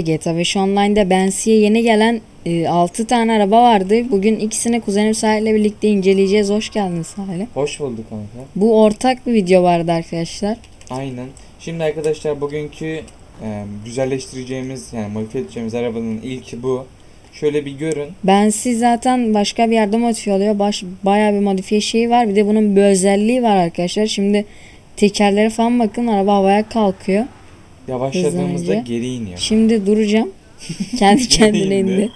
GTA 5 Online'da Bensi'ye yeni gelen 6 tane araba vardı. Bugün ikisini kuzenim Sahil'le birlikte inceleyeceğiz. Hoş geldin Sahil'e. Hoş bulduk kanka. Bu ortak bir video vardı arkadaşlar. Aynen. Şimdi arkadaşlar bugünkü e, güzelleştireceğimiz yani modifiye edeceğimiz arabanın ilki bu. Şöyle bir görün. Bensi zaten başka bir yerde modifiye oluyor. Baş, bayağı bir modifiye şeyi var. Bir de bunun bir özelliği var arkadaşlar. Şimdi tekerlere falan bakın. Araba havaya kalkıyor. Yavaşladığımızda geri iniyor. Şimdi duracağım. Kendi kendine İndi.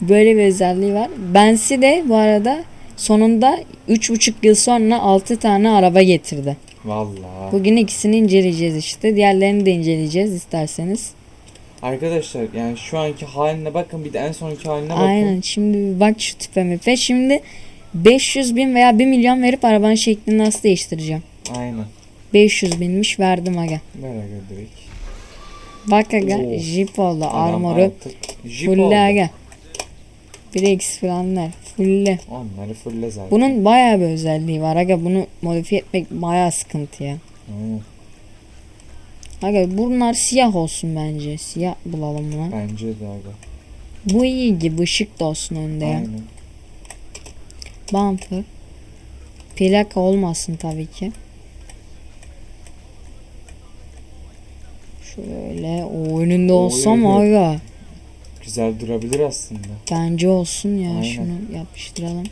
Böyle bir özelliği var. Bensi de bu arada sonunda 3,5 yıl sonra 6 tane araba getirdi. Vallahi. Bugün ikisini inceleyeceğiz işte. Diğerlerini de inceleyeceğiz isterseniz. Arkadaşlar yani şu anki haline bakın bir de en sonki haline bakın. Aynen. Şimdi bak şu tipe mipe. Şimdi 500 bin veya 1 milyon verip arabanın şeklini nasıl değiştireceğim? Aynen. 500 binmiş verdim aga. Ver aga direkt. Bak aga Oo. Jeep oldu. Armoru fulle aga. 1x falanlar fulle. Onları fulle zaten. Bunun bayağı bir özelliği var aga. Bunu modifiye etmek bayağı sıkıntı ya. Aynen. Aga bunlar siyah olsun bence. Siyah bulalım buna. Bence de aga. Bu iyi gibi ışık da olsun önde ya. Aynen. Bumper. Plaka olmasın tabii ki. Şöyle o önünde olsam evet. aga. Güzel durabilir aslında. Bence olsun ya Aynen. şunu yapıştıralım.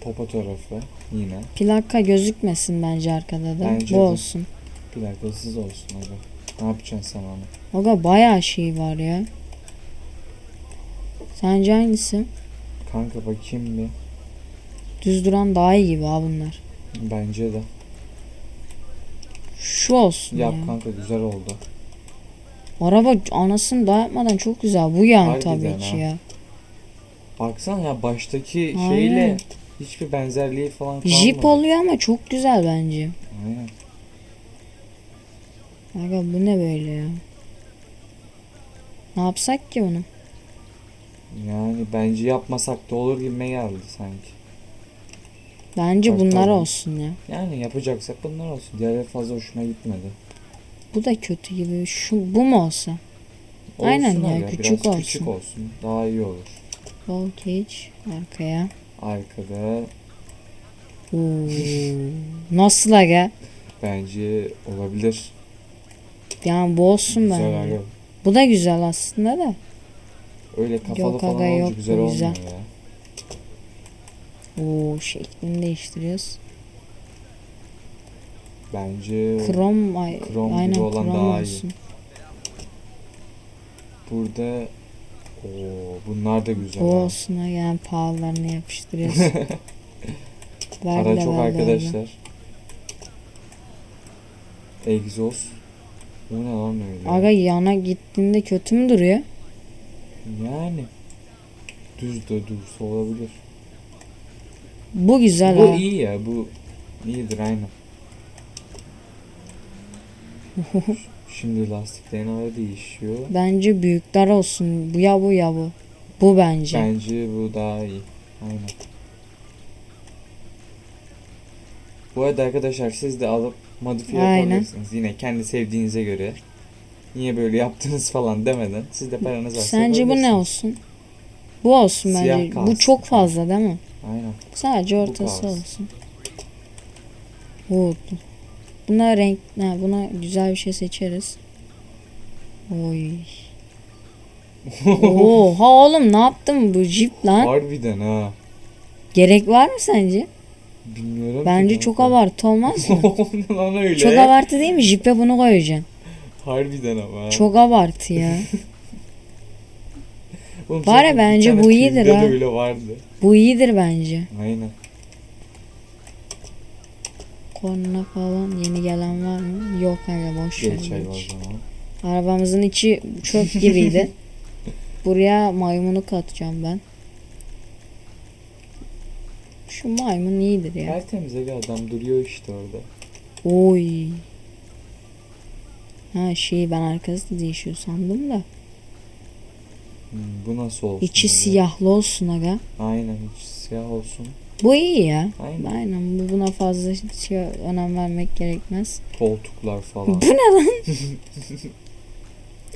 Popo tarafı yine. Plaka gözükmesin bence arkada da. Bence Bu de. olsun. Plakasız olsun aga. Ne yapacaksın sen onu? Aga bayağı şey var ya. Sence hangisi? Kanka bakayım bir. Düz duran daha iyi gibi ha bunlar. Bence de. Şu olsun Yap ya. kanka güzel oldu. Araba anasını daha yapmadan çok güzel. Bu yani Harbiden tabii ki ha. ya. Baksana ya baştaki Aynen. şeyle hiçbir benzerliği falan kalmadı. Jeep oluyor ama çok güzel bence. Aynen. Aga bu ne böyle ya? Ne yapsak ki bunu? Yani bence yapmasak da olur gibime geldi sanki. Bence Bak, bunlar tamam. olsun ya. Yani yapacaksak bunlar olsun. Diğerleri fazla hoşuma gitmedi. Bu da kötü gibi. Şu bu mu olsa? Olsun Aynen ya, aga, küçük biraz küçük olsun. olsun. Daha iyi olur. Roll cage arkaya. Arkada Oo. Nasıl aga? bence olabilir. Yani bu olsun güzel bence. aga. Bu da güzel aslında da. Öyle kafalı Yok falan aga, yok, güzel bu olmuyor güzel. ya. Oo şeklini değiştiriyoruz. Bence Krom ay, Krom gibi aynen olan krom daha iyi. olsun. burada Oo, bunlar da güzel. Olsun yani pahalılarını yapıştırıyoruz. Para çok arkadaşlar. Egzoz. Bu ne lan öyle? Aga yana gittiğinde kötü mü duruyor? Yani düz de dursa olabilir. Bu güzel bu ha. iyi ya bu iyidir aynen. Şimdi lastiklerin ara değişiyor. Bence büyükler olsun. Bu ya bu ya bu. Bu bence. Bence bu daha iyi. Aynen. Bu arada arkadaşlar siz de alıp modifiye Aynen. yapabilirsiniz. Yine kendi sevdiğinize göre. Niye böyle yaptınız falan demeden. Siz de paranız varsa Sence bu ne olsun? Bu olsun Siyah bence. kalsın. Bu çok fazla değil mi? Aynen. Sadece ortası olsun. Bu. Buna renk, ha, buna güzel bir şey seçeriz. Oy. Oha oğlum ne yaptın bu jip lan? Harbiden ha. Gerek var mı sence? Bilmiyorum. ki Bence kanka. çok abartı olmaz mı? Lan öyle? çok abartı değil mi? Jipe bunu koyacaksın. Harbiden ama. Çok abartı ya. Oğlum Var ya zaten bir bence tane bu iyidir filmde de ha. öyle vardı. Bu iyidir bence. Aynen. Korna falan yeni gelen var mı? Yok hala boş ver. Geç ay o zaman. Arabamızın içi çöp gibiydi. Buraya maymunu katacağım ben. Şu maymun iyidir ya. Tertemiz aga adam duruyor işte orada. Oy. Ha şey ben arkası değişiyor sandım da. Hmm, bu nasıl olsun? İçi aga? siyahlı olsun aga. Aynen içi siyah olsun. Bu iyi ya. Aynen. Aynen bu buna fazla şey önem vermek gerekmez. Koltuklar falan. Bu ne lan?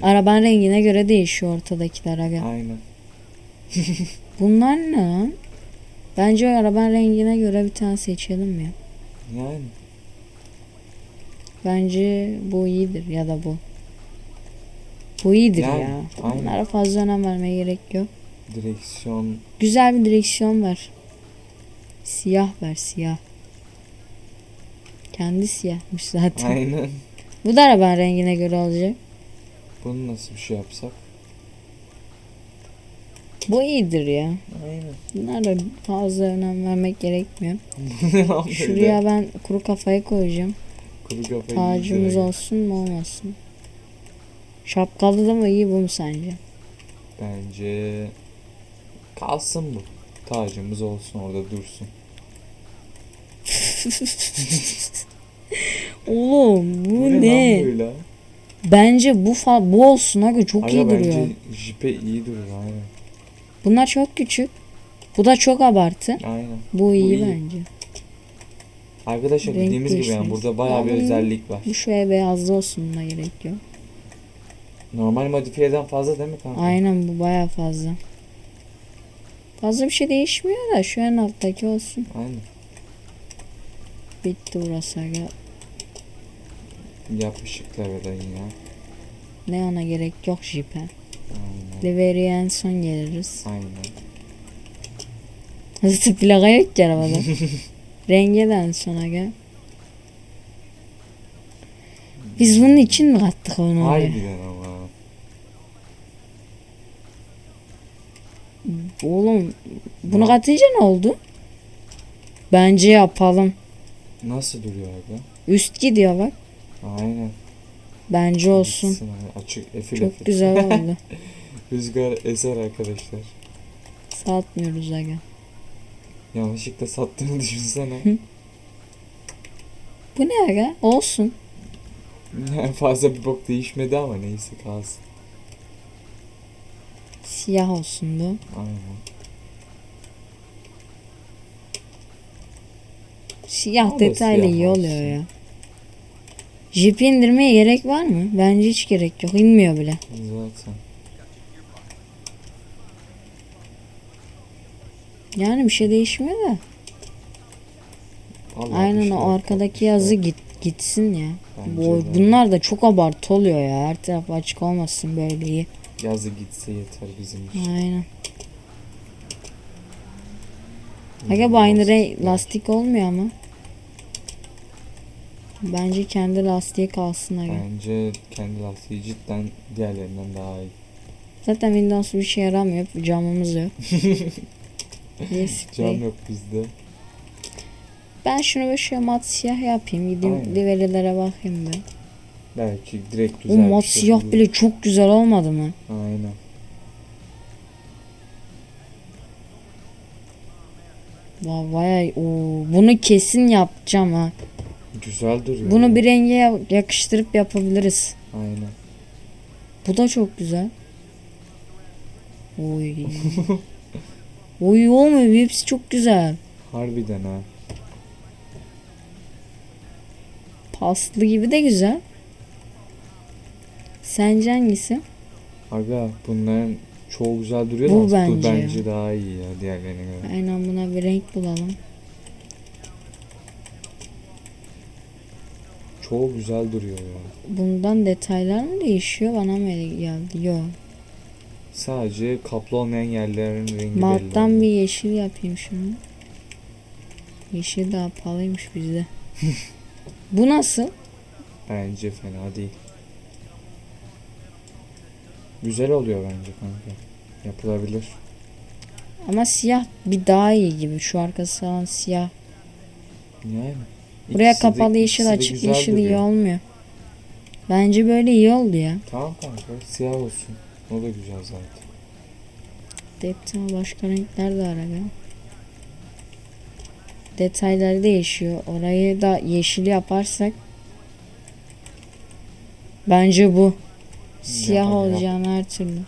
Arabanın rengine göre değişiyor ortadakiler aga. Aynen. Bunlar ne lan? Bence o arabanın rengine göre bir tane seçelim ya. Yani. Bence bu iyidir ya da bu. Bu iyidir Yani, ya. aynen. Bunlara fazla önem vermeye gerek yok. Direksiyon. Güzel bir direksiyon ver. Siyah ver siyah. Kendi siyahmış zaten. Aynen. Bu da arabanın rengine göre olacak. Bunu nasıl bir şey yapsak? Bu iyidir ya. Aynen. Bunlara fazla önem vermek gerekmiyor. Şuraya ben kuru kafayı koyacağım. Kuru kafayı Tacımız olsun mu olmasın. Şapkalı da mı iyi bu mu sence? Bence kalsın bu. Tacımız olsun orada dursun. Oğlum bu, Bu ne? lan böyle? Bence bu fa bu olsun aga çok Aga iyi duruyor. bence jipe iyi durur aynen. Bunlar çok küçük. Bu da çok abartı. Aynen. Bu iyi, iyi. bence. Arkadaşlar Renk dediğimiz gibi yani burada bayağı bir Ya bunun- özellik var. Bu şöyle beyazlı olsun da gerek yok. Normal modifiyeden fazla değil mi kanka? Aynen bu baya fazla. Fazla bir şey değişmiyor da şu en alttaki olsun. Aynen. Bitti burası aga. Yapışıklar da yine. Ne ona gerek yok jipe. Aynen. Liveriye en son geliriz. Aynen. Zıtı plaka yok ki arabada. Renge de en son aga. Biz bunun için mi kattık onu? Harbiden ama. Oğlum bunu katınca ne oldu? Bence yapalım. Nasıl duruyor abi? Üst gidiyor bak. Aynen. Bence olsun. Gitsin abi. Açık efil Çok efil. güzel oldu. Rüzgar eser arkadaşlar. Satmıyoruz aga. Yanlışlıkla sattığını düşünsene. Bu ne aga? Olsun. Fazla bir bok değişmedi ama neyse kalsın. Siyah olsun bu. Aynen. Siyah da detaylı siyah iyi oluyor olsun. ya. Jip indirmeye gerek var mı? Bence hiç gerek yok. İnmiyor bile. Zaten. Yani bir şey değişmiyor da. Allah Aynen şey o arkadaki yapmışlar. yazı git gitsin ya. Bence Bu, de. bunlar da çok abartı oluyor ya. Her taraf açık olmasın böyle iyi. Yazı gitse yeter bizim için. Aynen. Aga bu aynı renk lastik olmuyor ama. Bence kendi lastiği kalsın aga. Bence kendi lastiği cidden diğerlerinden daha iyi. Zaten Windows bir şey yaramıyor. Camımız yok. Sprey? Cam yok bizde. Ben şunu böyle mat siyah yapayım. Gideyim Aynen. liverilere bakayım ben. Belki direkt O güzel mat bir şey siyah bile çok güzel olmadı mı? Aynen. Vay vay oo, bunu kesin yapacağım ha. Güzel duruyor. Bunu bir renge ya- yakıştırıp yapabiliriz. Aynen. Bu da çok güzel. Oy. Oy olmuyor. Hepsi çok güzel. Harbiden ha. Paslı gibi de güzel. Sence hangisi? Aga bunların çoğu güzel duruyor Bu da bu bence bence daha iyi ya diğerlerine göre. Aynen buna bir renk bulalım. Çoğu güzel duruyor ya. Bundan detaylar mı değişiyor? Bana mı öyle geldi? Yok. Sadece kaplı olmayan yerlerin rengi Mattan belli. bir yeşil yapayım şunu. Yeşil daha pahalıymış bizde. Bu nasıl? Bence fena değil. Güzel oluyor bence kanka. Yapılabilir. Ama siyah bir daha iyi gibi. Şu arkası falan siyah. Yani. Buraya İkisi de- kapalı yeşil ikisi de açık güzel yeşil iyi olmuyor. Bence böyle iyi oldu ya. Tamam kanka siyah olsun. O da güzel zaten. Detay başka renkler de var aga. Detayları değişiyor. Orayı da yeşil yaparsak bence bu. Siyah Yap, yap. olacağını her türlü.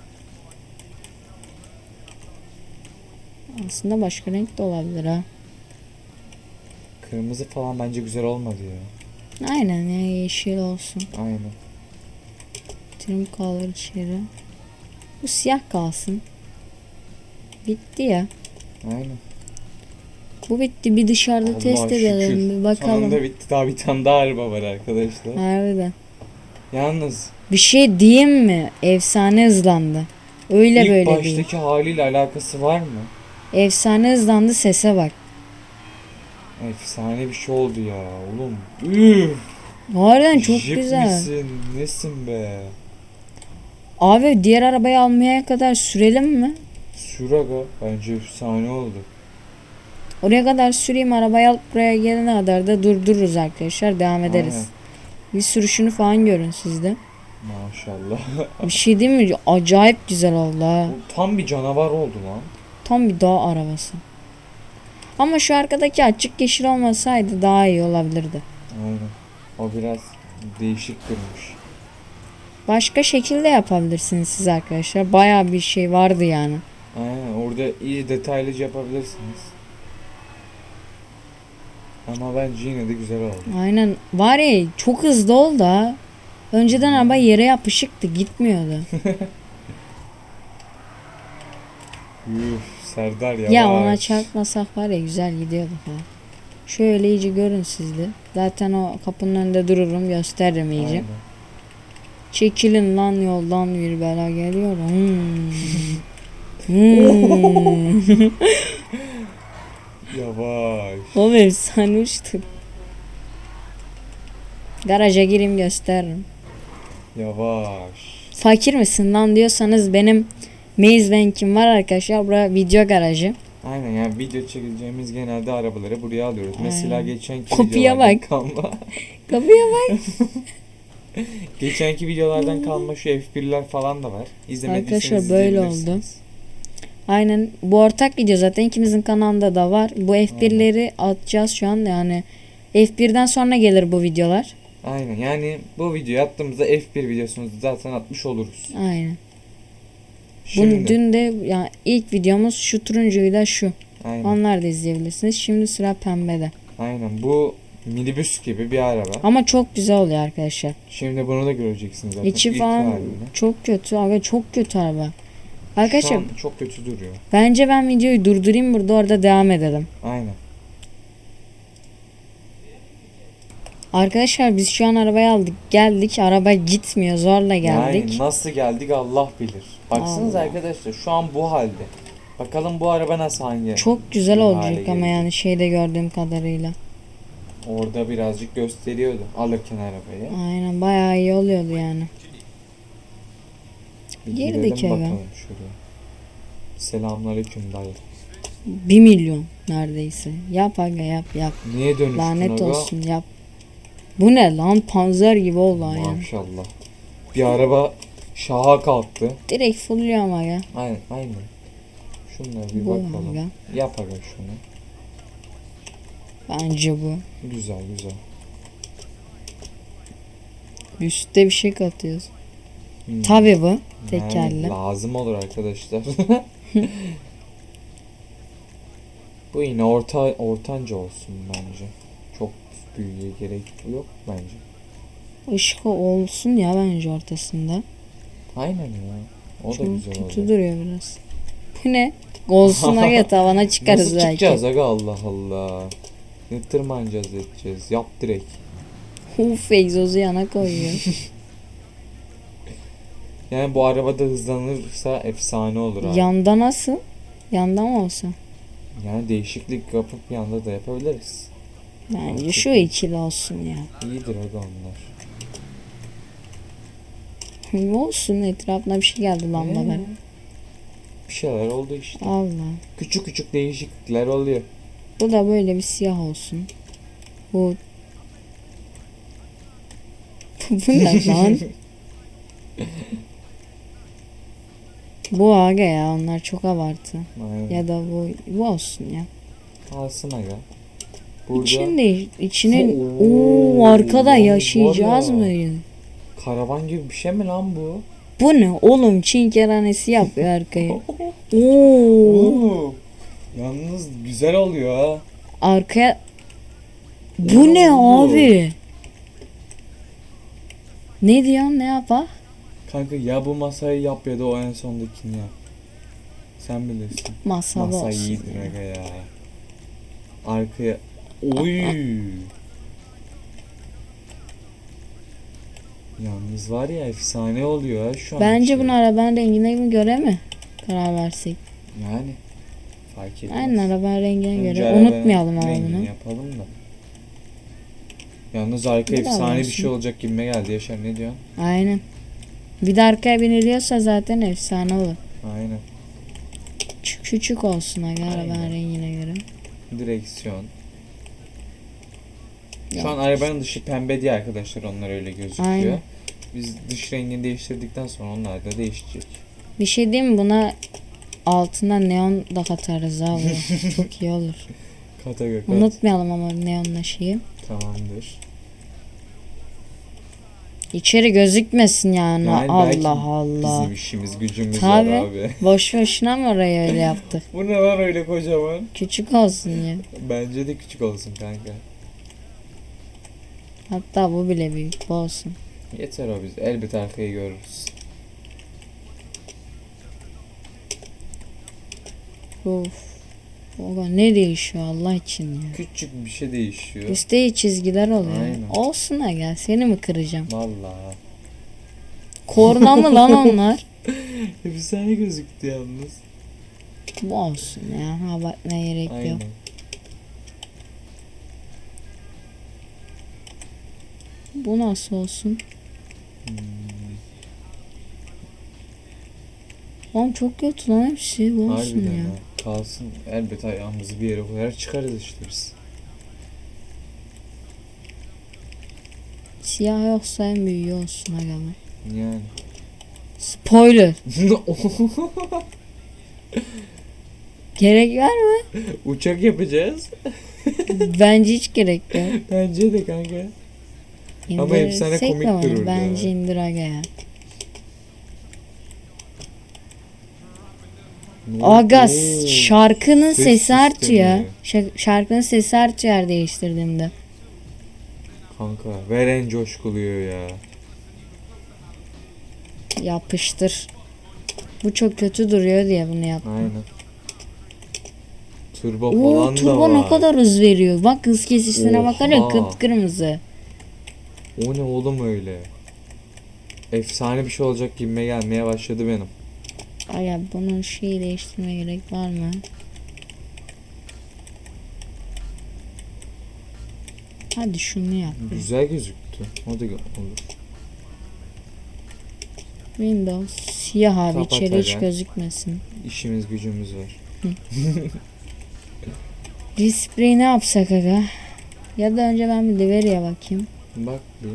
Aslında başka renk de olabilir ha. Kırmızı falan bence güzel olmadı ya. Aynen ya yeşil olsun. Aynen. Trim color içeri. Bu siyah kalsın. Bitti ya. Aynen. Bu bitti. Bir dışarıda Allah test şükür. edelim. Bir bakalım. Sonunda bitti. Daha bir tane daha araba var arkadaşlar. Harbiden. Yalnız Bir şey diyeyim mi? Efsane hızlandı. Öyle ilk böyle baştaki değil. haliyle alakası var mı? Efsane hızlandı sese bak. Efsane bir şey oldu ya oğlum. Üf, Harbiden çok jip güzel. misin? Nesin be? Abi diğer arabayı almaya kadar sürelim mi? Sür aga. Bence efsane oldu. Oraya kadar süreyim arabayı alıp buraya gelene kadar da durdururuz arkadaşlar. Devam ederiz. Aynen. Bir sürüşünü falan görün sizde. Maşallah. Bir şey değil mi? Acayip güzel oldu ha. Bu Tam bir canavar oldu lan. Tam bir dağ arabası. Ama şu arkadaki açık yeşil olmasaydı daha iyi olabilirdi. Aynen. O biraz değişik durmuş. Başka şekilde yapabilirsiniz siz arkadaşlar. Baya bir şey vardı yani. Aynen orada iyi detaylıca yapabilirsiniz. Ama bence yine de güzel oldu. Aynen. Var ya çok hızlı oldu ha. Önceden araba yere yapışıktı gitmiyordu. Üf Serdar yavaş. ya ona çarpmasak var ya güzel gidiyordu ha. Şöyle iyice görün siz de. Zaten o kapının önünde dururum gösteririm iyice. Aynen. Çekilin lan yoldan bir bela geliyor. Hmm. Hmm. Yavaş. Oğlum efsane uçtu. Garaja gireyim gösteririm. Yavaş. Fakir misin lan diyorsanız benim Maze Bank'im var arkadaşlar. Bura video garajı. Aynen yani video çekeceğimiz genelde arabaları buraya alıyoruz. Mesela Aynen. geçenki Kopya videolardan bak. kalma. Kapıya bak. geçenki videolardan kalma şu F1'ler falan da var. İzlemediyseniz Arkadaşlar böyle izleyebilirsiniz. Aynen bu ortak video zaten ikimizin kanalında da var. Bu F1'leri atacağız şu an yani. F1'den sonra gelir bu videolar. Aynen yani bu videoyu attığımızda F1 videosunu zaten atmış oluruz. Aynen. Şimdi Bunu dün de yani ilk videomuz şu turuncuyla şu. aynen, Onlar da izleyebilirsiniz. Şimdi sıra pembede. aynen bu minibüs gibi bir araba. Ama çok güzel oluyor arkadaşlar. Şimdi bunu da göreceksiniz zaten. İçi ilk falan çok kötü. Abi çok kötü araba. Şu Arkadaşlar an çok kötü duruyor. bence ben videoyu durdurayım burada orada devam edelim. Aynen. Arkadaşlar biz şu an arabayı aldık. Geldik. Araba gitmiyor. Zorla geldik. Yani nasıl geldik Allah bilir. Baksanıza Allah. arkadaşlar şu an bu halde. Bakalım bu araba nasıl hangi? Çok güzel bir olacak ama yani şeyde gördüğüm kadarıyla. Orada birazcık gösteriyordu alırken arabayı. Aynen bayağı iyi oluyordu yani. Bir Girdik eve. Selamünaleyküm dayı. 1 milyon neredeyse. Yap aga yap yap. Niye dönüştün Lanet aga? olsun yap. Bu ne lan panzer gibi oldu yani. Maşallah. Bir araba şaha kalktı. Direkt fullüyorum aga. Aynen aynen. Şunlara bir Bu bakalım. aga. Yap aga şunu. Bence bu. Güzel güzel. Üstte bir şey katıyoruz. Hmm. Tabi bu. Yani Tekerle. lazım olur arkadaşlar. Bu yine orta ortanca olsun bence. Çok büyüye gerek yok bence. Işık olsun ya bence ortasında. Aynen ya. O da güzel kötü oldu. duruyor biraz. Bu ne? Olsun aga tavana çıkarız Nasıl belki. çıkacağız aga Allah Allah. Ne tırmanacağız edeceğiz. Yap direkt. Uf egzozu yana koyuyor. Yani bu arabada hızlanırsa efsane olur abi. Yanda nasıl? Yanda mı olsa? Yani değişiklik yapıp yanda da yapabiliriz. Bence şu ikili olsun ya. İyidir aga onlar. olsun etrafına bir şey geldi lambalar. Ee, Bir şeyler oldu işte. Allah. Küçük küçük değişiklikler oluyor. Bu da böyle bir siyah olsun. Bu Bu ne lan? Bu aga ya onlar çok abartı. Aynen. Ya da bu bu olsun ya. Alsın aga. Burada İçinde içinin Oo, arkada yaşayacağız mı? karavan gibi bir şey mi lan bu? Bu ne oğlum Çin keranesi yapıyor arkayı. Oo. Yalnız güzel oluyor ha. Arkaya Bu ne oldu? abi? Ne diyorsun ne yapar? Kanka ya bu masayı yap ya da o en sondakini yap. Sen bilirsin. Masa, Masa iyidir aga ya. Arkaya... Oy. Yalnız var ya efsane oluyor ha şu an. Bence bunu arabanın rengine mi göre mi karar versek? Yani fark etmez. Aynen arabanın rengine Önce göre. arabanın Unutmayalım ama bunu. yapalım da. Yalnız arka da efsane bir şey olacak gibime geldi Yaşar ne diyorsun? Aynen. Bir de arkaya biniliyorsa zaten efsane olur. Aynen. Küçük olsun aga arabanın rengine göre. Direksiyon. Şu an arabanın dışı pembe diye arkadaşlar onlar öyle gözüküyor. Aynen. Biz dış rengini değiştirdikten sonra onlar da değişecek. Bir şey diyeyim mi buna altına neon da katarız abi. Çok iyi olur. Kata kat. Unutmayalım ama neonla şeyi. Tamamdır. İçeri gözükmesin yani. Yani belki Allah Allah. Bizim işimiz gücümüz Tabii. var abi. Boş boşuna mı orayı öyle yaptık? Bu ne var öyle kocaman? Küçük olsun ya. Bence de küçük olsun kanka. Hatta bu bile büyük. Bu olsun. Yeter o biz. Elbet arkayı görürüz. Uf. Oga ne değişiyor Allah için ya. Küçük bir şey değişiyor. Üstte çizgiler oluyor. Aynen. Olsun aga seni mi kıracağım? Vallahi. Korna mı lan onlar? Efsane gözüktü yalnız. Bu olsun ya. Abartmaya gerek Aynen. yok. Bu nasıl olsun? Hmm. Oğlum çok kötü lan hepsi. Bu olsun Harbiden ya. ha. Kalsın. Elbet ayağımızı bir yere koyar çıkarız işte biz. Siyah yoksa en büyüğü olsun aga be. Yani. Spoiler. Gerek var mı? Uçak yapacağız. Bence hiç gerek yok. Bence de kanka. Ama efsane komik mi onu? dururdu Bence ya. indir aga ya. Şarkının Ses sesi artıyor. şarkının sesi artıyor yer değiştirdiğimde. Kanka veren coşkuluyor ya. Yapıştır. Bu çok kötü duruyor diye bunu yaptım. Aynen. Turbo Oo falan da turbo var. ne kadar hız veriyor. Bak hız kesişine Oha. bakana kıpkırmızı. O ne oğlum öyle? Efsane bir şey olacak gibime gelmeye başladı benim. Ay ya bunun şeyi değiştirme gerek var mı? Hadi şunu yap. Güzel gözüktü. O da olur. Windows siyah abi Kapat içeri hiç gözükmesin. İşimiz gücümüz var. Display ne yapsak aga? Ya da önce ben bir Diveri'ye bakayım. Bak bir.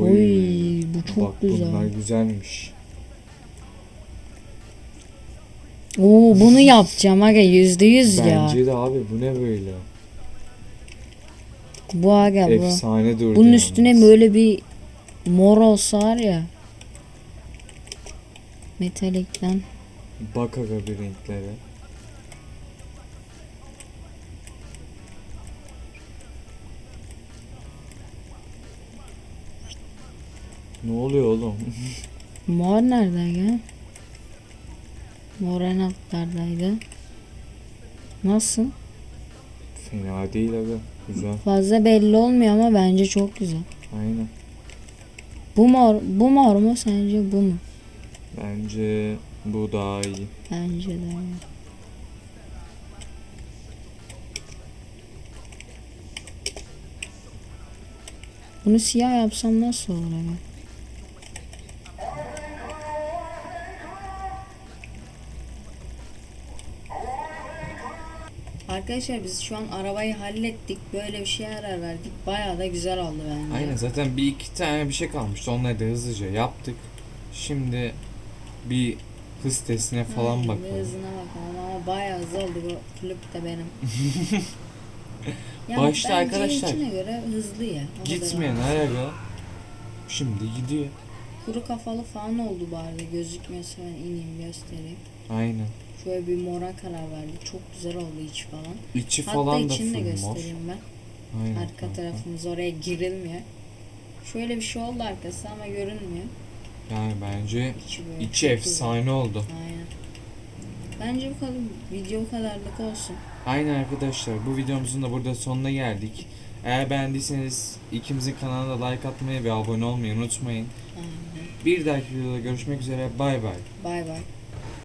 Oy, bu çok Bak güzel. bunlar güzelmiş. Oo bunu yapacağım aga yüzde yüz ya. Bence de abi bu ne böyle? Bu aga bu. Efsane durdu Bunun yalnız. üstüne böyle bir mor olsa var ya. Metalikten. Bak aga bir renklere. Ne oluyor oğlum? Mor nerede aga? Mor en altlardaydı. Nasıl? Fena değil aga. Güzel. Fazla belli olmuyor ama bence çok güzel. Aynen. Bu mor, bu mor mu sence bu mu? Bence bu daha iyi. Bence de. Bunu siyah yapsam nasıl olur ama? Arkadaşlar biz şu an arabayı hallettik. Böyle bir şeye karar verdik. Bayağı da güzel oldu bence. Aynen zaten bir iki tane bir şey kalmıştı. Onları da hızlıca yaptık. Şimdi bir hız testine falan Aynen, bir bakalım. Hızına bakalım ama bayağı hızlı oldu bu kulüp de benim. Başta bence arkadaşlar, içine göre hızlı ya. O Gitmeyen ayaga şimdi gidiyor. Kuru kafalı falan oldu bari gözükmüyorsa ben ineyim göstereyim. Aynen. Şöyle bir mora karar verdik. Çok güzel oldu iç falan. İçi Hatta falan da içini de full mor. göstereyim ben. Aynen. Arka kanka. tarafımız oraya girilmiyor. Şöyle bir şey oldu arkası ama görünmüyor. Yani bence İçi böyle. içi efsane oldu. güzel. Aynen. Bence bu kadar video bu kadarlık olsun. Aynen arkadaşlar bu videomuzun da burada sonuna geldik. Eğer beğendiyseniz ikimizin kanalına da like atmayı ve abone olmayı unutmayın. Aynen. Bir dahaki videoda görüşmek üzere bay bay. Bay bay.